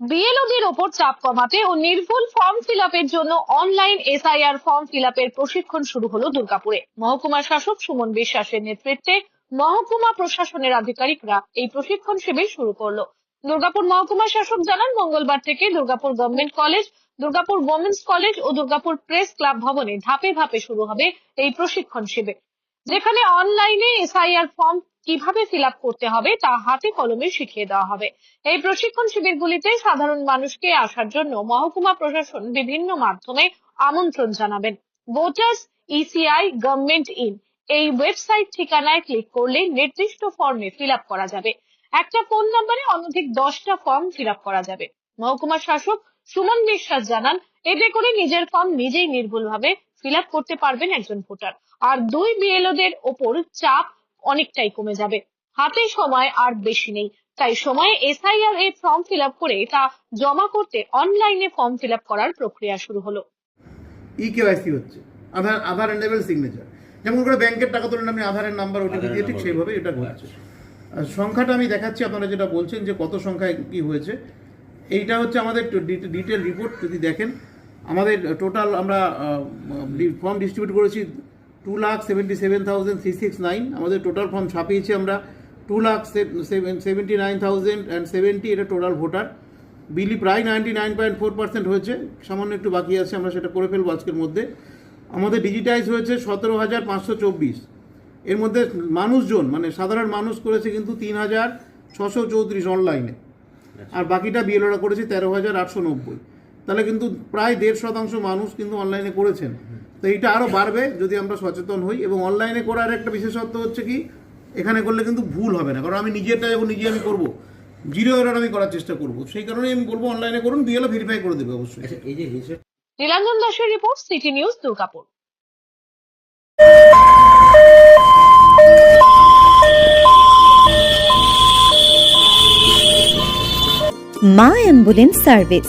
বিএলওদের ওপর চাপ কমাতে ও নির্ভুল ফর্ম ফিল জন্য অনলাইন এসআইআর ফর্ম ফিল প্রশিক্ষণ শুরু হলো দুর্গাপুরে। মহকুমা শাসক সুমন বিশ্বাসের নেতৃত্বে মহকুমা প্রশাসনের আধিকারিকরা এই প্রশিক্ষণ শিবির শুরু করল। দুর্গাপুর মহকুমা শাসক জানান, মঙ্গলবার থেকে Durgapur government college Durgapur women's college ও দুর্গাপুর প্রেস ক্লাব ভবনে ধাপে ধাপে শুরু হবে এই প্রশিক্ষণ শিবির। যেখানে অনলাইনে এসআইআর ফর্ম কীভাবে ফিল করতে হবে তা হাতে কলমে শিখিয়ে দেওয়া হবে। এই প্রশিক্ষণ শিবিরগুলিতে সাধারণ মানুষকে আসার জন্য মহকুমা প্রশাসন বিভিন্ন মাধ্যমে আমন্ত্রণ জানাবেন। ভোটার্স ইসিআই গভর্নমেন্ট ইন এই ওয়েবসাইট ঠিকানায় ক্লিক করলে নির্দিষ্ট ফর্মে ফিল করা যাবে। একটা ফোন নম্বরে অনধিক দশটা ফর্ম ফিল করা যাবে। মহকুমা শাসক সুমন বিশ্বাস জানান, এতে করে নিজের ফর্ম নিজেই নির্ভুলভাবে ফিল করতে পারবেন একজন ভোটার। আর দুই বিএলওদের ওপর চাপ অনেকটাই কমে যাবে। হাতে সময় আর বেশি নেই। তাই সময়ে এসআইআর এর ফর্ম ফিল আপ করে তা জমা করতে অনলাইনে ফর্ম ফিল আপ করার প্রক্রিয়া শুরু হলো। ই কেওয়াইসি হচ্ছে। আধার আধার এন্ডেবল সিগনেচার যেমন করে ব্যাংকের টাকা তোলেন আপনি আধারের নাম্বার ওটা দিয়ে ঠিক সেইভাবে এটা আর সংখ্যাটা আমি দেখাচ্ছি আপনারা যেটা বলছেন যে কত সংখ্যায় কি হয়েছে। এইটা হচ্ছে আমাদের ডিটেল রিপোর্ট যদি দেখেন। আমাদের টোটাল আমরা ফর্ম ডিস্ট্রিবিউট করেছি two lakh seventy seven thousand three six nine আমাদের টোটাল ফর্ম ছাপিয়েছি আমরা two lakh seventy nine thousand and seventy এটা টোটাল ভোটার বিলি প্রায় ninety nine point four percent হয়েছে, সামান্য একটু বাকি আছে, আমরা সেটা করে ফেলব আজকের মধ্যে। আমাদের ডিজিটাইজ হয়েছে সতেরো হাজার পাঁচশো চব্বিশ। এর মধ্যে মানুষজন মানে সাধারণ মানুষ করেছে কিন্তু তিন হাজার ছশো চৌত্রিশ অনলাইনে আর বাকিটা বিএলওরা করেছে তেরো হাজার আটশো নব্বই। তাহলে কিন্তু প্রায় দেড় শতাংশ মানুষ কিন্তু অনলাইনে করেছেন। তো এইটা আরও বাড়বে যদি আমরা সচেতন হই। এবং অনলাইনে করার একটা বিশেষত্ব হচ্ছে কি এখানে করলে কিন্তু ভুল হবে না। কারণ আমি নিজেরটা যখন নিজে আমি করব। জিরো এরর আমি করার চেষ্টা করব। সেই কারণে আমি বলব অনলাইনে করুন বিএলও ভেরিফাই করে দেবে অবশ্যই। আচ্ছা এই যে নীলাঞ্জন দাসের রিপোর্ট সিটি নিউজ দুর্গাপুর। মা ambulance service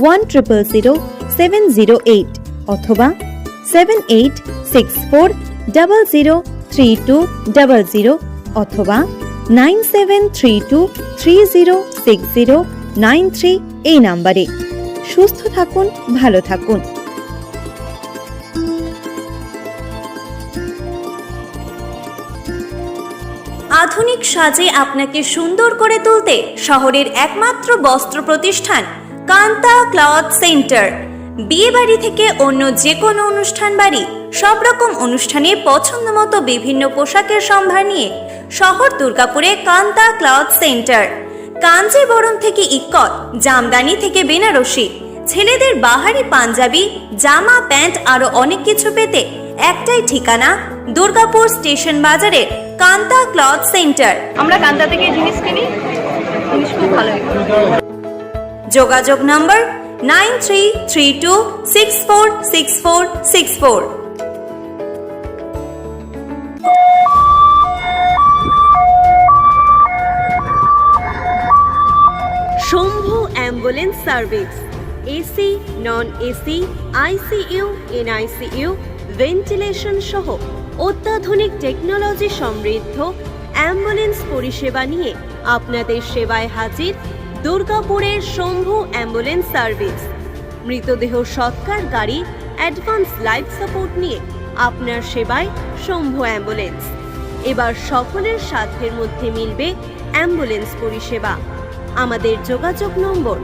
one triple zero seven zero eight অথবা seven eight six four double zero three two zero অথবা nine seven three two three zero six zero nine three এই নাম্বারে। সুস্থ থাকুন, ভালো থাকুন। আধুনিক সাজে আপনাকে সুন্দর করে তুলতে শহরের একমাত্র বস্ত্র প্রতিষ্ঠান কান্তা ক্লথ সেন্টার। বিয়ে বাড়ি থেকে অন্য যে কোনো অনুষ্ঠান বাড়ি, সব রকম অনুষ্ঠানে পছন্দ মতো বিভিন্ন পোশাকের সম্ভার নিয়ে শহর দুর্গাপুরে কান্তা ক্লথ সেন্টার। কাঞ্জিবরম থেকে ইক্কত, জামদানি থেকে বেনারসি। ছেলেদের বাহারি পাঞ্জাবি, জামা, প্যান্ট আরও অনেক কিছু পেতে একটাই ঠিকানা দুর্গাপুর স্টেশন বাজারের কান্তা ক্লথ সেন্টার। আমরা কান্দা থেকে জিনিস কিনি, জিনিস খুব ভালো। যোগাযোগ number nine three three two six four six four six four. Shambhu ambulance service, AC, non AC, ICU, NICU, ventilation সহ অত্যাধুনিক টেকনোলজি সমৃদ্ধ অ্যাম্বুলেন্স পরিষেবা নিয়ে আপনাদের সেবায় হাজির দুর্গাপুরের শম্ভু অ্যাম্বুলেন্স সার্ভিস। মৃতদেহ সৎকার গাড়ি, অ্যাডভান্স লাইফ সাপোর্ট নিয়ে আপনার সেবায় শম্ভু অ্যাম্বুলেন্স। এবার সকলের সাধ্যের মধ্যে মিলবে অ্যাম্বুলেন্স পরিষেবা। আমাদের যোগাযোগ নম্বর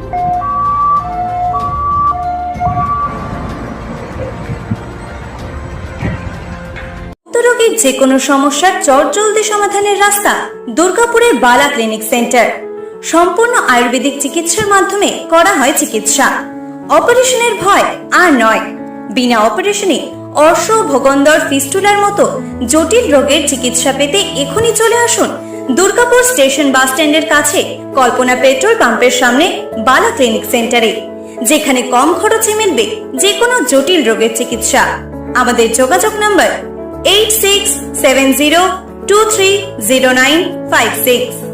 যে কোনো সমস্যার চটজলদি সমাধানের রাস্তা দুর্গাপুরের বালা ক্লিনিক সেন্টার। সম্পূর্ণ আয়ুর্বেদিক চিকিৎসার মাধ্যমে করা হয় চিকিৎসা। অপারেশনের ভয় আর নয়। বিনা অপারেশনে অর্শ ভোগন্দর ফিস্টুলার মতো জটিল রোগের চিকিৎসা পেতে এখনই চলে আসুন দুর্গাপুর স্টেশন বাস স্ট্যান্ডের কাছে কল্পনা পেট্রোল পাম্পের সামনে বালা ক্লিনিক সেন্টারে, যেখানে কম খরচে মিলবে যে কোনো জটিল রোগের চিকিৎসা। আমাদের যোগাযোগ number eight six seven zero two three zero nine five six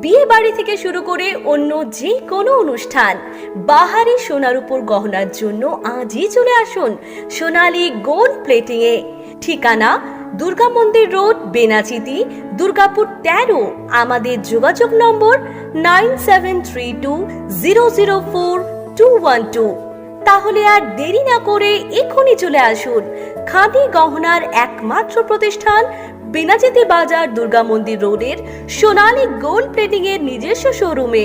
বিয়ে বাড়ি থেকে শুরু করে অন্য যে কোনো অনুষ্ঠান, বাহারি সোনার উপর গহনার জন্য আজই চলে আসুন সোনালী গোল্ড প্লেটিং এ। ঠিকানা দুর্গা মন্দির রোড, বেনাচিতি, দুর্গাপুর তেরো। আমাদের যোগাযোগ number nine seven three two zero zero four two one two. তাহলে আর দেরি না করে এক্ষুনি চলে আসুন। খাদি গহনার একমাত্র প্রতিষ্ঠান বেনাচিতি বাজার দুর্গা মন্দির রোডের সোনালী গোল্ড প্লেটিং এর নিজস্ব শোরুমে